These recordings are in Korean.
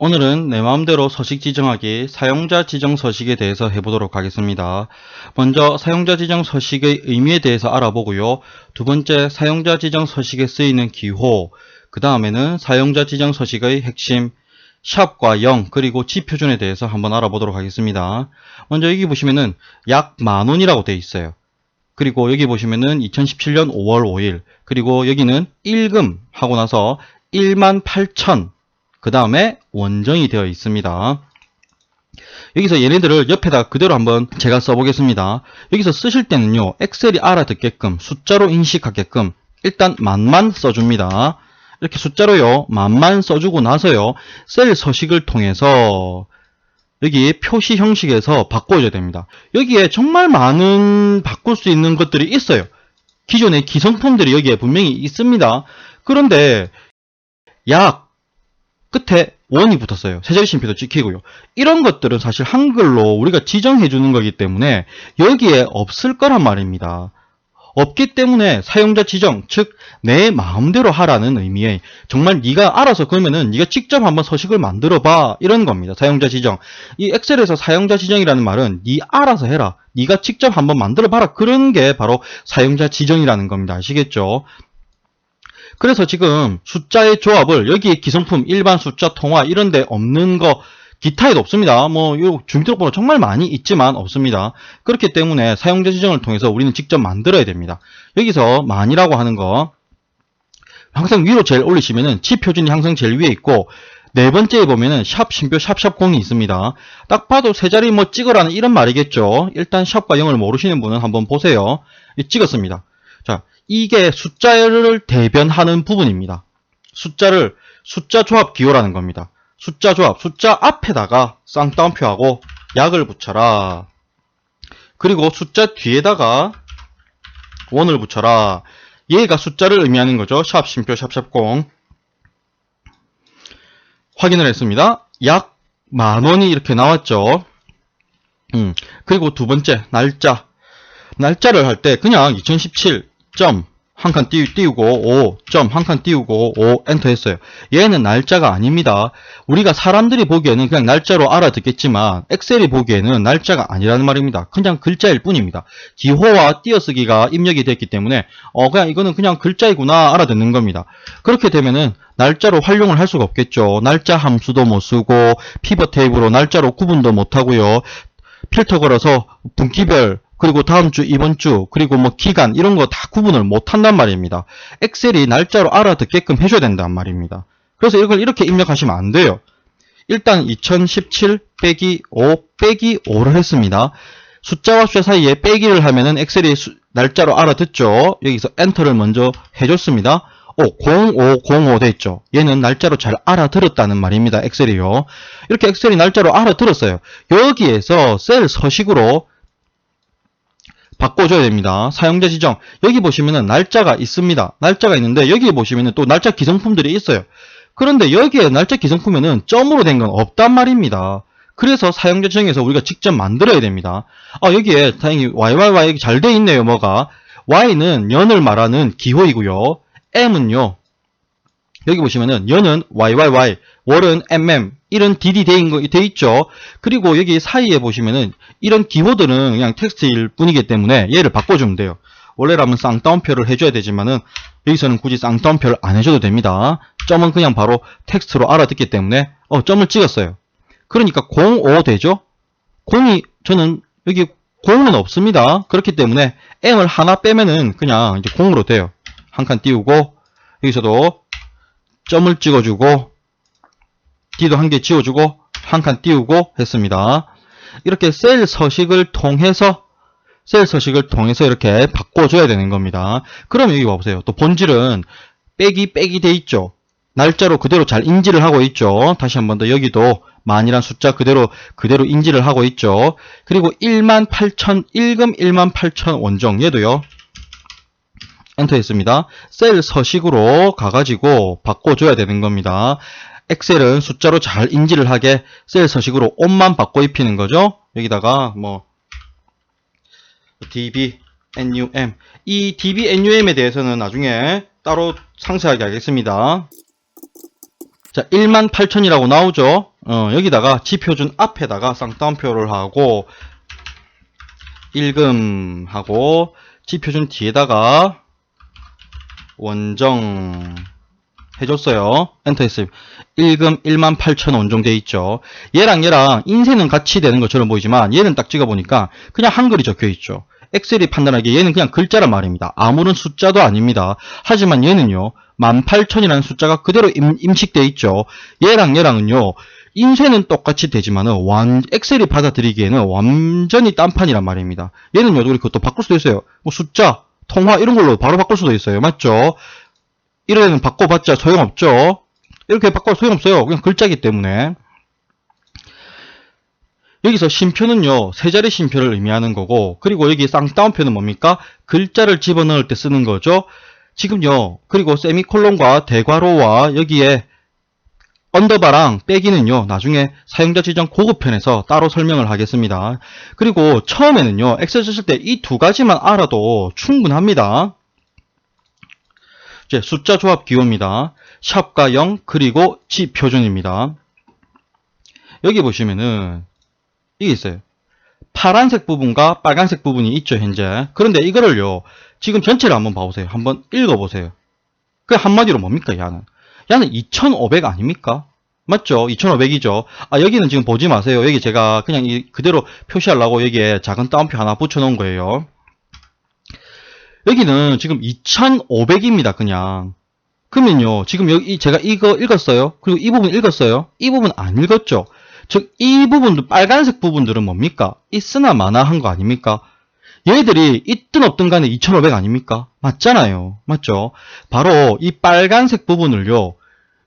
오늘은 내 마음대로 서식 지정하기 사용자 지정 서식에 대해서 해보도록 하겠습니다. 먼저 사용자 지정 서식의 의미에 대해서 알아보고요. 두 번째 사용자 지정 서식에 쓰이는 기호, 그 다음에는 사용자 지정 서식의 핵심, 샵과 0 그리고 지표준에 대해서 한번 알아보도록 하겠습니다. 먼저 여기 보시면은 약 만원이라고 되어 있어요. 그리고 여기 보시면은 2017년 5월 5일 그리고 여기는 1금 하고 나서 1만 8천 그 다음에 원정이 되어 있습니다. 여기서 얘네들을 옆에다 그대로 한번 제가 써보겠습니다. 여기서 쓰실 때는요, 엑셀이 알아듣게끔 숫자로 인식하게끔 일단 만만 써줍니다. 이렇게 숫자로요, 만만 써주고 나서요, 셀 서식을 통해서 여기 표시 형식에서 바꿔줘야 됩니다. 여기에 정말 많은 바꿀 수 있는 것들이 있어요. 기존의 기성품들이 여기에 분명히 있습니다. 그런데 약 끝에 원이 붙었어요. 세자리 심표도 찍히고요. 이런 것들은 사실 한글로 우리가 지정해 주는 거기 때문에 여기에 없을 거란 말입니다. 없기 때문에 사용자 지정, 즉 내 마음대로 하라는 의미의 정말 네가 알아서 그러면은 네가 직접 한번 서식을 만들어 봐 이런 겁니다. 사용자 지정. 이 엑셀에서 사용자 지정이라는 말은 네 알아서 해라. 네가 직접 한번 만들어 봐라. 그런 게 바로 사용자 지정이라는 겁니다. 아시겠죠? 그래서 지금 숫자의 조합을 여기 기성품, 일반 숫자 통화 이런 데 없는 거 기타에도 없습니다. 뭐, 요 주민등록번호 정말 많이 있지만 없습니다. 그렇기 때문에 사용자 지정을 통해서 우리는 직접 만들어야 됩니다. 여기서 만이라고 하는 거 항상 위로 제일 올리시면은 지 표준이 항상 제일 위에 있고 네 번째에 보면은 샵 심표 샵샵0이 있습니다. 딱 봐도 세 자리 뭐 찍으라는 이런 말이겠죠. 일단 샵과 0을 모르시는 분은 한번 보세요. 이 찍었습니다. 자, 이게 숫자를 대변하는 부분입니다. 숫자를 숫자 조합 기호라는 겁니다. 숫자 조합, 숫자 앞에다가 쌍따옴표하고 약을 붙여라. 그리고 숫자 뒤에다가 원을 붙여라. 얘가 숫자를 의미하는 거죠. 샵, 심표, 샵샵0. 확인을 했습니다. 약 만원이 이렇게 나왔죠. 음, 그리고 두 번째, 날짜. 날짜를 할 때 그냥 2017 점 한 칸 띄우고 5 점 한 칸 띄우고 5 엔터 했어요. 얘는 날짜가 아닙니다. 우리가 사람들이 보기에는 그냥 날짜로 알아듣겠지만 엑셀이 보기에는 날짜가 아니라는 말입니다. 그냥 글자일 뿐입니다. 기호와 띄어쓰기가 입력이 됐기 때문에 어 그냥 이거는 그냥 글자이구나 알아듣는 겁니다. 그렇게 되면은 날짜로 활용을 할 수가 없겠죠. 날짜 함수도 못 쓰고 피벗 테이블로 날짜로 구분도 못 하고요. 필터 걸어서 분기별 그리고 다음 주, 이번 주, 그리고 뭐 기간 이런 거 다 구분을 못 한단 말입니다. 엑셀이 날짜로 알아듣게끔 해줘야 된단 말입니다. 그래서 이걸 이렇게 입력하시면 안 돼요. 일단 2017 빼기 5 빼기 5를 했습니다. 숫자와 숫자 사이에 빼기를 하면은 엑셀이 수- 날짜로 알아듣죠. 여기서 엔터를 먼저 해줬습니다. 오, 0505 됐죠. 얘는 날짜로 잘 알아들었다는 말입니다. 엑셀이요. 이렇게 엑셀이 날짜로 알아들었어요. 여기에서 셀 서식으로 바꿔줘야 됩니다. 사용자 지정. 여기 보시면은 날짜가 있습니다. 날짜가 있는데 여기 보시면은 또 날짜 기성품들이 있어요. 그런데 여기에 날짜 기성품에는 점으로 된 건 없단 말입니다. 그래서 사용자 지정에서 우리가 직접 만들어야 됩니다. 아, 여기에 다행히 YYY 잘 돼 있네요, 뭐가. Y는 연을 말하는 기호이고요. M은요. 여기 보시면은 연은 YYY, 월은 MM, 이런 DD 돼 있는 거돼 있죠. 그리고 여기 사이에 보시면은 이런 기호들은 그냥 텍스트일 뿐이기 때문에 얘를 바꿔주면 돼요. 원래라면 쌍따옴표를 해줘야 되지만은 여기서는 굳이 쌍따옴표를 안 해줘도 됩니다. 점은 그냥 바로 텍스트로 알아듣기 때문에 어 점을 찍었어요. 그러니까 05 되죠? 0이 저는 여기 0은 없습니다. 그렇기 때문에 M을 하나 빼면은 그냥 이제 0으로 돼요. 한 칸 띄우고 여기서도 점을 찍어주고 D도 한 개 지워주고 한 칸 띄우고 했습니다. 이렇게 셀 서식을 통해서 셀 서식을 통해서 이렇게 바꿔줘야 되는 겁니다. 그럼 여기 봐보세요. 또 본질은 빼기 빼기 돼 있죠. 날짜로 그대로 잘 인지를 하고 있죠. 다시 한 번 더 여기도 만이란 숫자 그대로 그대로 인지를 하고 있죠. 그리고 1만 8천 1금 1만 8천 원정 얘도요. 엔터 했습니다. 셀 서식으로 가가지고 바꿔줘야 되는 겁니다. 엑셀은 숫자로 잘 인지를 하게 셀 서식으로 옷만 바꿔 입히는 거죠. 여기다가 뭐 db num 이 db num에 대해서는 나중에 따로 상세하게 하겠습니다. 자, 18,000이라고 나오죠? 어, 여기다가 지표준 앞에다가 쌍따옴표를 하고, 일금하고, 지표준 뒤에다가, 원정, 해줬어요. 엔터 했어요. 1금 18,000 원정돼 있죠. 얘랑 얘랑 인쇄는 같이 되는 것처럼 보이지만 얘는 딱 찍어보니까 그냥 한글이 적혀 있죠. 엑셀이 판단하기에 얘는 그냥 글자란 말입니다. 아무런 숫자도 아닙니다. 하지만 얘는요. 18,000이라는 숫자가 그대로 임, 식돼 있죠. 얘랑 얘랑은요. 인쇄는 똑같이 되지만은 완 엑셀이 받아들이기에는 완전히 딴판이란 말입니다. 얘는요. 우리 그것도 바꿀 수도 있어요. 뭐 숫자, 통화 이런 걸로 바로 바꿀 수도 있어요. 맞죠? 이런 애는 바꿔봤자 소용없죠. 이렇게 바꿔 소용없어요. 그냥 글자기 때문에. 여기서 쉼표는요, 세 자리 쉼표를 의미하는 거고, 그리고 여기 쌍따옴표는 뭡니까? 글자를 집어넣을 때 쓰는 거죠. 지금요, 그리고 세미콜론과 대괄호와 여기에 언더바랑 빼기는요, 나중에 사용자 지정 고급편에서 따로 설명을 하겠습니다. 그리고 처음에는요, 엑셀 쓰실 때 이 두 가지만 알아도 충분합니다. 이제 숫자 조합 기호입니다. 샵과 0 그리고 지 표준입니다. 여기 보시면은 이게 있어요. 파란색 부분과 빨간색 부분이 있죠, 현재. 그런데 이거를요, 지금 전체를 한번 봐보세요. 한번 읽어보세요. 그 한마디로 뭡니까, 야는? 야는 2500 아닙니까? 맞죠? 2500이죠. 아, 여기는 지금 보지 마세요. 여기 제가 그냥 이 그대로 표시하려고 여기에 작은 따옴표 하나 붙여놓은 거예요. 여기는 지금 2500입니다, 그냥. 그러면요, 지금 여기 제가 이거 읽었어요? 그리고 이 부분 읽었어요? 이 부분 안 읽었죠? 즉, 이 부분도 빨간색 부분들은 뭡니까? 있으나 마나 한 거 아닙니까? 얘들이 있든 없든 간에 2500 아닙니까? 맞잖아요. 맞죠? 바로 이 빨간색 부분을요,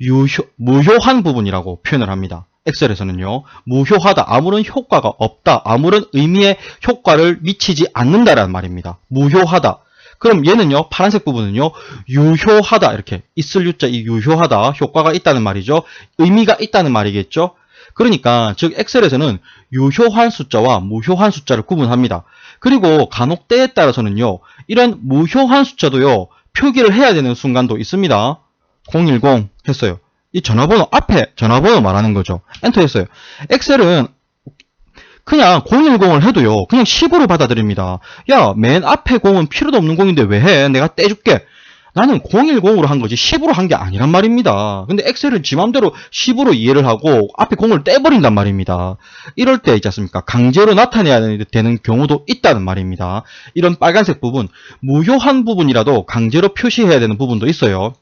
유효, 무효한 부분이라고 표현을 합니다. 엑셀에서는요, 무효하다, 아무런 효과가 없다, 아무런 의미의 효과를 미치지 않는다라는 말입니다. 무효하다. 그럼 얘는요, 파란색 부분은요, 유효하다, 이렇게, 있을 유 자, 이 유효하다, 효과가 있다는 말이죠. 의미가 있다는 말이겠죠. 그러니까, 즉, 엑셀에서는 유효한 숫자와 무효한 숫자를 구분합니다. 그리고 간혹 때에 따라서는요, 이런 무효한 숫자도요, 표기를 해야 되는 순간도 있습니다. 010 했어요. 이 전화번호 앞에 전화번호 말하는 거죠. 엔터 했어요. 엑셀은 그냥 010을 해도요. 그냥 10으로 받아들입니다. 야, 맨 앞에 0은 필요도 없는 0인데 왜 해? 내가 떼줄게. 나는 010으로 한 거지 10으로 한 게 아니란 말입니다. 근데 엑셀은 지 맘대로 10으로 이해를 하고 앞에 0을 떼버린단 말입니다. 이럴 때 있지 않습니까? 강제로 나타내야 되는 경우도 있다는 말입니다. 이런 빨간색 부분, 무효한 부분이라도 강제로 표시해야 되는 부분도 있어요.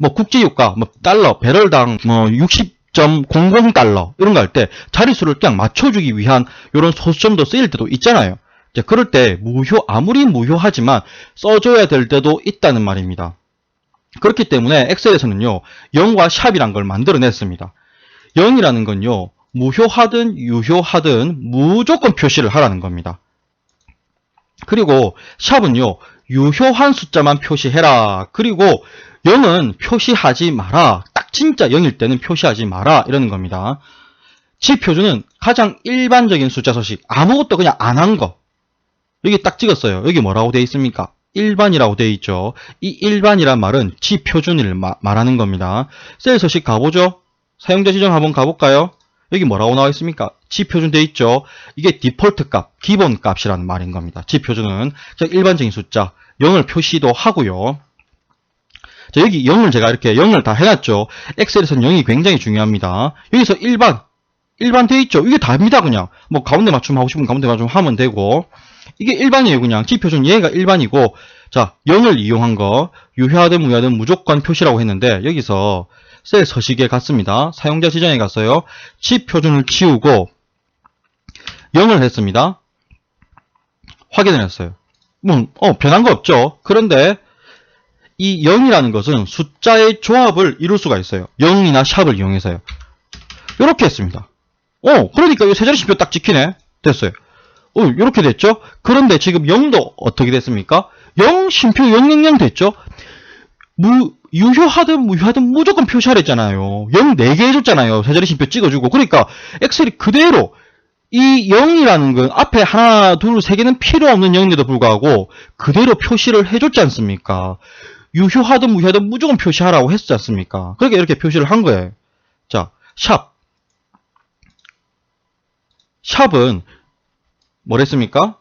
뭐 국제유가, 뭐 달러, 배럴당 뭐 60.00달러 이런 거 할 때 자릿수를 그냥 맞춰주기 위한 이런 소수점도 쓰일 때도 있잖아요. 그럴 때 무효 아무리 무효하지만 써줘야 될 때도 있다는 말입니다. 그렇기 때문에 엑셀에서는요 0과 샵이란 걸 만들어냈습니다. 0이라는 건요 무효하든 유효하든 무조건 표시를 하라는 겁니다. 그리고 샵은요 유효한 숫자만 표시해라. 그리고 0은 표시하지 마라. 딱 진짜 0일 때는 표시하지 마라. 이러는 겁니다. 지표준은 가장 일반적인 숫자 서식. 아무것도 그냥 안 한 거. 여기 딱 찍었어요. 여기 뭐라고 되어 있습니까? 일반이라고 되어 있죠. 이 일반이란 말은 지표준을 마- 말하는 겁니다. 셀 서식 가보죠. 사용자 지정 한번 가볼까요? 여기 뭐라고 나와 있습니까? 지표준 되어 있죠. 이게 디폴트 값, 기본 값이라는 말인 겁니다. 지표준은 자, 일반적인 숫자 0을 표시도 하고요. 자, 여기 0을 제가 이렇게 0을 다 해놨죠. 엑셀에서는 0이 굉장히 중요합니다. 여기서 일반, 일반 되어 있죠. 이게 답니다, 그냥. 뭐 가운데 맞춤 하고 싶으면 가운데 맞춤 하면 되고. 이게 일반이에요, 그냥. 지표준 얘가 일반이고. 자, 0을 이용한 거, 유효하든 무효하든 무조건 표시라고 했는데, 여기서 셀 서식에 갔습니다. 사용자 지정에 갔어요. 지표준을 지우고 0을 했습니다. 확인을 했어요. 뭐, 어, 변한 거 없죠. 그런데 이 0이라는 것은 숫자의 조합을 이룰 수가 있어요. 0이나 샵을 이용해서요. 이렇게 했습니다. 어, 그러니까 이 세자리 쉼표 딱 지키네. 됐어요. 어, 이렇게 됐죠? 그런데 지금 0도 어떻게 됐습니까? 0 쉼표 000 됐죠? 무, 유효하든 무효하든 무조건 표시하라 했잖아요. 0 4개 해줬잖아요. 세자리 쉼표 찍어주고. 그러니까 엑셀이 그대로 이 0이라는 건 앞에 하나, 둘, 세 개는 필요 없는 0인데도 불구하고 그대로 표시를 해줬지 않습니까? 유효하든 무효하든 무조건 표시하라고 했지 않습니까? 그렇게 이렇게 표시를 한 거예요. 자, 샵. 샵은 뭐랬습니까?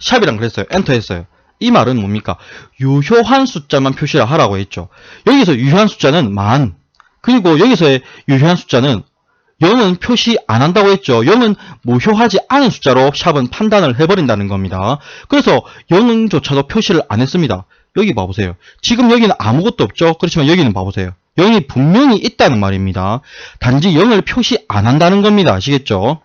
샵이랑 그랬어요. 엔터 했어요. 이 말은 뭡니까? 유효한 숫자만 표시를 하라고 했죠. 여기서 유효한 숫자는 만. 그리고 여기서의 유효한 숫자는 0은 표시 안 한다고 했죠. 0은 무효하지 않은 숫자로 샵은 판단을 해버린다는 겁니다. 그래서 0은조차도 표시를 안 했습니다. 여기 봐보세요. 지금 여기는 아무것도 없죠. 그렇지만 여기는 봐보세요. 0이 분명히 있다는 말입니다. 단지 0을 표시 안 한다는 겁니다. 아시겠죠?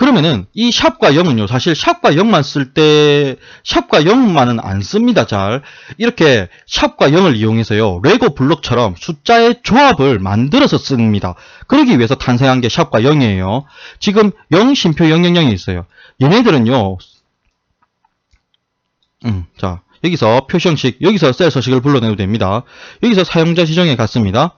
그러면은 이 샵과 0은요. 사실 샵과 0만 쓸 때 샵과 0만은 안 씁니다. 잘. 이렇게 샵과 0을 이용해서요. 레고 블록처럼 숫자의 조합을 만들어서 씁니다. 그러기 위해서 탄생한 게 샵과 0이에요. 지금 0 심표 000이 있어요. 얘네들은요. 음, 자, 여기서 표시 형식, 여기서 셀 서식을 불러내도 됩니다. 여기서 사용자 지정에 갔습니다.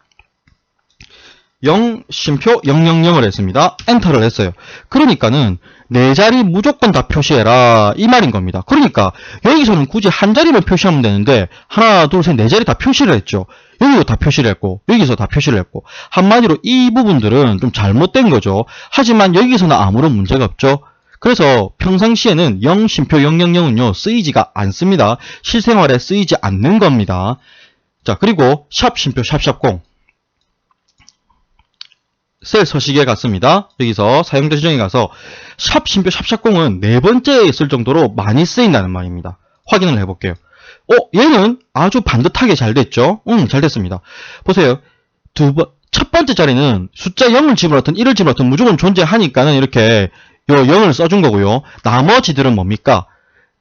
0 심표 000을 했습니다. 엔터를 했어요. 그러니까는 네 자리 무조건 다 표시해라 이 말인 겁니다. 그러니까 여기서는 굳이 한 자리만 표시하면 되는데 하나 둘 셋 네 자리 다 표시를 했죠. 여기도 다 표시를 했고 여기서 다 표시를 했고 한마디로 이 부분들은 좀 잘못된 거죠. 하지만 여기서는 아무런 문제가 없죠. 그래서 평상시에는 0 심표 000은요 쓰이지가 않습니다. 실생활에 쓰이지 않는 겁니다. 자 그리고 샵 심표 샵샵0 셀 서식에 갔습니다. 여기서 사용자 지정에 가서 샵 심표 샵샵공은 네 번째에 있을 정도로 많이 쓰인다는 말입니다. 확인을 해볼게요. 어, 얘는 아주 반듯하게 잘 됐죠? 응, 잘 됐습니다. 보세요. 두 번, 첫 번째 자리는 숫자 0을 집어넣든 1을 집어넣든 무조건 존재하니까는 이렇게 요 0을 써준 거고요. 나머지들은 뭡니까?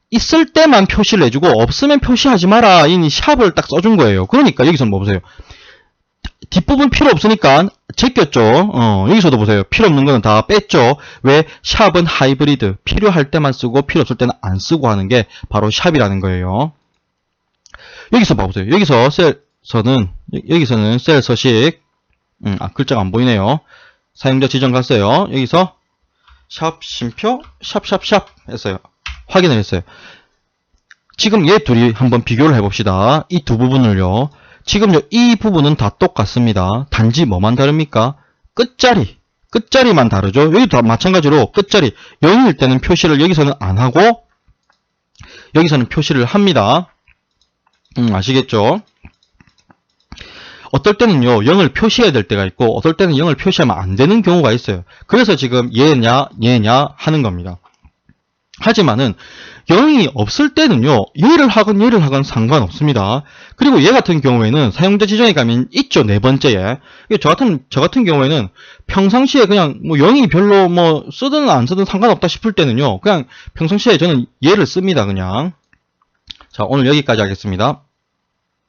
있을 때만 표시를 해주고 없으면 표시하지 마라. 이 샵을 딱 써준 거예요. 그러니까 여기서 뭐 보세요. 뒷부분 필요 없으니까 제꼈죠. 어, 여기서도 보세요. 필요 없는 거는 다 뺐죠. 왜? 샵은 하이브리드. 필요할 때만 쓰고 필요 없을 때는 안 쓰고 하는 게 바로 샵이라는 거예요. 여기서 봐보세요. 여기서 셀서는 여기서는 셀 서식 음, 아 글자가 안 보이네요. 사용자 지정 갔어요. 여기서 샵 심표 샵샵샵 했어요. 확인을 했어요. 지금 얘 둘이 한번 비교를 해봅시다. 이 두 부분을요. 지금 이 부분은 다 똑같습니다. 단지 뭐만 다릅니까? 끝자리. 끝자리만 다르죠. 여기도 다 마찬가지로 끝자리 0일 때는 표시를 여기서는 안 하고 여기서는 표시를 합니다. 음, 아시겠죠? 어떨 때는요, 0을 표시해야 될 때가 있고, 어떨 때는 0을 표시하면 안 되는 경우가 있어요. 그래서 지금 얘냐, 얘냐 하는 겁니다. 하지만은 0이 없을 때는요. 얘를 하건 얘를 하건 상관없습니다. 그리고 얘 같은 경우에는 사용자 지정에 가면 있죠. 네 번째에. 저 같은 저 같은 경우에는 평상시에 그냥 뭐 0이 별로 뭐 쓰든 안 쓰든 상관없다 싶을 때는요. 그냥 평상시에 저는 얘를 씁니다. 그냥. 자, 오늘 여기까지 하겠습니다.